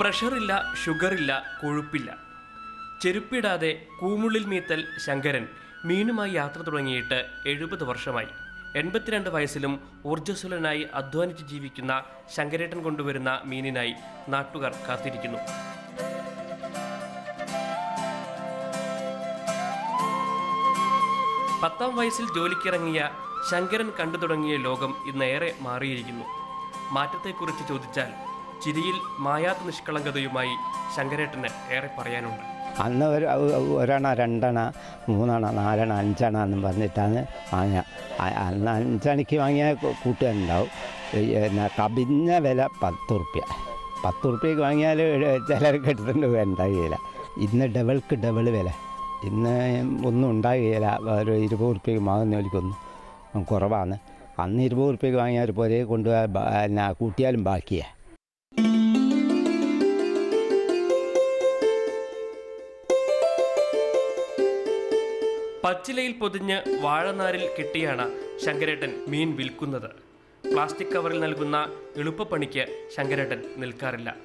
പ്രഷറില്ല ഷുഗറില്ല കൊഴുപ്പില്ല. ചെരുപ്പിടാതെ കൂമുള്ളിൽ മീത്തൽ ശങ്കരൻ. മീനുമായി യാത്ര തുടങ്ങിയിട്ട് എഴുപത് വർഷമായി. എൺപത്തിരണ്ട് വയസ്സിലും ഊർജസ്വലനായി അധ്വാനിച്ച് ജീവിക്കുന്ന ശങ്കരേട്ടൻ കൊണ്ടുവരുന്ന മീനിനായി നാട്ടുകാർ കാത്തിരിക്കുന്നു. പത്താം വയസ്സിൽ ജോലിക്കിറങ്ങിയ ശങ്കരൻ കണ്ടു തുടങ്ങിയ ലോകം ഇന്നേറെ മാറിയിരിക്കുന്നു. മാറ്റത്തെക്കുറിച്ച് ചോദിച്ചാൽ ചിരിയിൽ മായാത്ത നിഷ്കളങ്കതയുമായി ശങ്കരേട്ടന് ഏറെ പറയാനുണ്ട്. അന്ന് ഒരു ഒരണ രണ്ടണ മൂന്നണ നാലണ അഞ്ചണ എന്നും പറഞ്ഞിട്ടാണ് വാങ്ങുക അന്ന് അഞ്ചണിക്ക് വാങ്ങിയ കൂട്ടുകാരുണ്ടാവും. പിന്നെ കവിഞ്ഞ വില പത്ത് റുപ്യ പത്ത് റുപ്യക്ക് വാങ്ങിയാൽ ചിലർക്ക് എടുത്തുകൊണ്ട് ഉണ്ടാകുകയില്ല ഇന്ന് ഡബിൾക്ക് ഡബിൾ വില. ഇന്ന് ഒന്നും ഉണ്ടാകുകയില്ല ഒരു ഇരുപത് റുപ്യക്ക് വാങ്ങുന്ന ജോലിക്കൊന്നും കുറവാണ്. അന്ന് ഇരുപത് റുപ്യക്ക് വാങ്ങിയാൽ പോലെ കൊണ്ടുപോയാൽ എന്നാ കൂട്ടിയാലും ബാക്കിയാണ് പച്ചിലയിൽ പൊതിഞ്ഞ് വാഴനാരിൽ കെട്ടിയാണ് ശങ്കരേട്ടൻ മീൻ വിൽക്കുന്നത്. പ്ലാസ്റ്റിക് കവറിൽ നൽകുന്ന എളുപ്പപ്പണിക്ക് ശങ്കരേട്ടൻ നിൽക്കാറില്ല.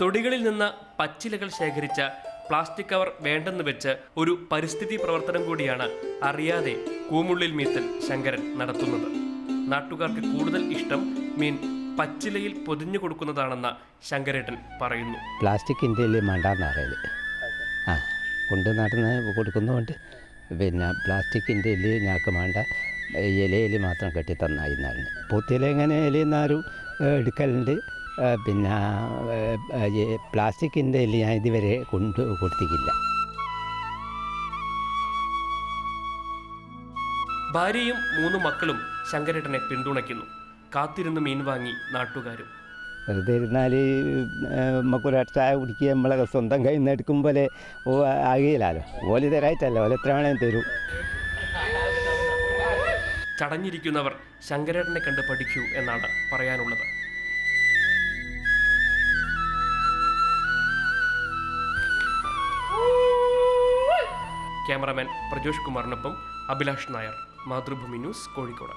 തൊടികളിൽ നിന്ന് പച്ചിലകൾ ശേഖരിച്ച പ്ലാസ്റ്റിക് കവർ വേണ്ടെന്ന് വെച്ച് ഒരു പരിസ്ഥിതി പ്രവർത്തനം കൂടിയാണ് അറിയാതെ കൂമുള്ളിൽ മീത്തൽ ശങ്കരൻ നടത്തുന്നത്. നാട്ടുകാർക്ക് കൂടുതൽ ഇഷ്ടം മീൻ പച്ചിലയിൽ പൊതിഞ്ഞു കൊടുക്കുന്നതാണെന്ന് ശങ്കരേട്ടൻ പറയുന്നു. പ്ലാസ്റ്റിക് മണ്ടാന്ന് പറയൽ ആ കൊണ്ട് നടന്ന് കൊടുക്കുന്നതുകൊണ്ട് പിന്നെ പ്ലാസ്റ്റിക് ഇന്ത്യയിൽ ഞങ്ങൾക്ക് വേണ്ട ഇലയിൽ മാത്രം കെട്ടി തന്നായി എന്നാണ്. പൂത്തിയില എങ്ങനെ ഇലയിൽ നിന്നാരും എടുക്കലുണ്ട്. പിന്നെ പ്ലാസ്റ്റിക് ഇല ഞാൻ ഇതുവരെ കൊണ്ട് കൊടുത്തിട്ടില്ല. ഭാര്യയും മൂന്ന് മക്കളും ശങ്കരേട്ടനെ പിന്തുണയ്ക്കുന്നു. കാത്തിരുന്ന് മീൻ വാങ്ങി നാട്ടുകാരും. വെറുതെ ഇരുന്നാൽ നമുക്കൊരു ചായ കുടിക്കുക നമ്മളെ സ്വന്തം കയ്യിൽ നിന്ന് എടുക്കും പോലെ ഓ ആകുകയില്ലല്ലോ ഓൽ തരായിട്ടല്ല ഓല എത്ര വേണേലും തരും. ചടഞ്ഞിരിക്കുന്നവർ ശങ്കരേട്ടനെ കണ്ട് പഠിക്കൂ എന്നാണ് പറയാനുള്ളത്. ക്യാമറമാൻ പ്രജോഷ് കുമാറിനൊപ്പം അഭിലാഷ് നായർ മാതൃഭൂമി ന്യൂസ് കോഴിക്കോട്.